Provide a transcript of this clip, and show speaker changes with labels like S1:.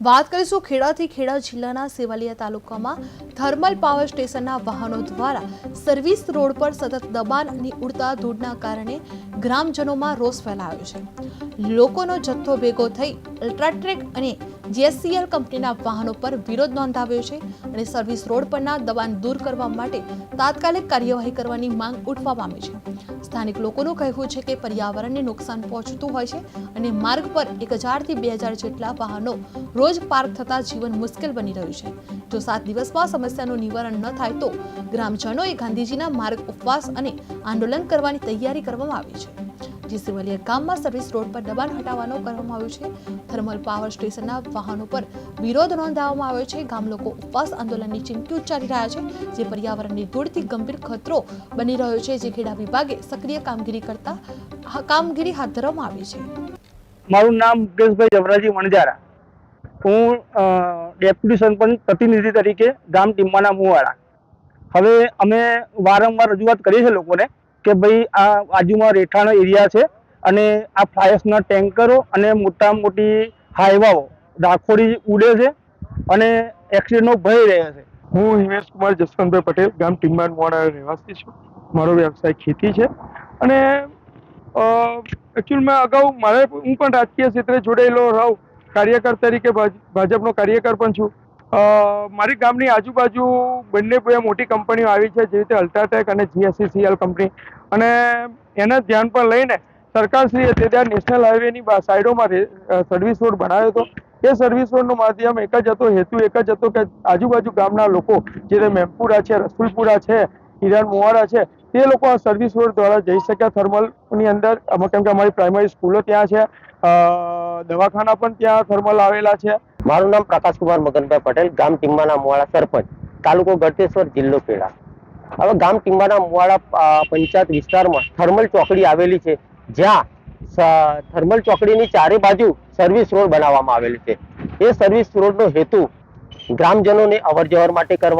S1: વાત કરીશું ખેડાથી ખેડા જિલ્લાના સેવાલિયા તાલુકામાં થર્મલ પાવર સ્ટેશનના વાહનો દ્વારા સર્વિસ રોડ પર સતત દબાણ અને ઉડતા ધૂળના કારણે ગ્રામજનોમાં રોષ ફેલાયો છે. લોકોનો જથ્થો ભેગો થઈ અલ્ટ્રાટ્રેક અને જીએસસીએલ કંપનીના વાહનો પર વિરોધ નોંધાવ્યો છે અને સર્વિસ રોડ પરના દબાણ દૂર કરવા માટે તાત્કાલિક કાર્યવાહી કરવાની માંગ ઉઠવા પામી છે. સ્થાનિક લોકોનું કહેવું છે કે પર્યાવરણને નુકસાન પહોંચતું હોય છે અને માર્ગ પર એક હજારથી બે હજાર જેટલા વાહનો રોજ પાર્ક થતાં જીવન મુશ્કેલ બની રહ્યું છે. જો સાત દિવસમાં સમસ્યાનું નિવારણ ન થાય તો ગ્રામજનોએ ગાંધીજીના માર્ગ ઉપવાસ અને આંદોલન કરવાની તૈયારી કરવામાં આવી છે. જે ગામમાં સર્વિસ રોડ પર દબાણ હટાવવાનો કરવામાં આવ્યું છે. થર્મલ પાવર સ્ટેશનના વાહનો પર વિરોધ નોંધાવવામાં આવ્યો છે. ગામ લોકો ઉપવાસ આંદોલનની ચીમકી ઉચ્ચારી રહ્યા છે, જે પર્યાવરણની ધૂળથી ગંભીર ખતરો બની રહ્યો છે, જે ખેડા વિભાગે સક્રિય કામગીરી કરતા કામગીરી હાથ ધરવામાં આવી છે.
S2: મારું નામ મુકેશભાઈ જવરાજી વણજારા હું ડેપ્યુટી સરપંચ પ્રતિનિધિ તરીકે ગામ ટીમ્બાના મુવાડા. હવે અમે વારંવાર રજૂઆત કરીએ છીએ લોકોને કે ભાઈ આ બાજુમાં રહેઠાણ એરિયા છે અને આ ફાયર્સના ટેન્કરો અને મોટા મોટી હાઈવાઓ રાખોડી ઉડે છે અને એક્સિડન્ટનો ભય રહે છે.
S3: હું હિમેશ કુમાર જસવંતભાઈ પટેલ, ગામ ટીમ્બાન મોડા રહેવાસી છું. મારો વ્યવસાય ખેતી છે. અને એકચ્યુઅલમાં અગાઉ, મારે, હું પણ રાજકીય ક્ષેત્રે જોડાયેલો રહું. કાર્યકર તરીકે ભાજ- ભાજપનો કાર્યકર પણ છું. મારી ગામની આજુબાજુ બંને બે મોટી કંપનીઓ આવી છે જેવી રીતે અલ્ટ્રાટેક અને જીએસસીસીએલ કંપની. અને એના ધ્યાન પર લઈને સરકારશ્રીએ તે ત્યાં નેશનલ હાઈવેની સાઈડોમાં સર્વિસ રોડ બનાવ્યો હતો. એ સર્વિસ રોડનું માધ્યમ એક જ હતો, હેતુ એક જ હતો કે આજુબાજુ ગામના લોકો, જે મેમપુરા છે, રસુલપુરા છે હિરાન મુવાડા છે, તે લોકો આ સર્વિસ રોડ દ્વારા જઈ શક્યા. થર્મલની અંદર કેમ કે અમારી પ્રાઇમરી સ્કૂલો ત્યાં છે. દવાખાના પણ ત્યાં થર્મલ આવેલા છે.
S4: મારું નામ પ્રકાશકુમાર મગનભાઈ પટેલ, ગામ ટીમ્બાના મુવાડા સરપંચ, તાલુકો ગળતેશ્વર જિલ્લો ખેડા. હવે ગામ ટીમ્બાના મુવાડા પંચાયત વિસ્તારમાં થર્મલ ચોકડી આવેલી છે, જ્યાં થર્મલ ચોકડીની ચારે બાજુ સર્વિસ રોડ બનાવવામાં આવેલી છે. એ સર્વિસ રોડનો હેતુ ગ્રામજનોને અવર માટે કરવા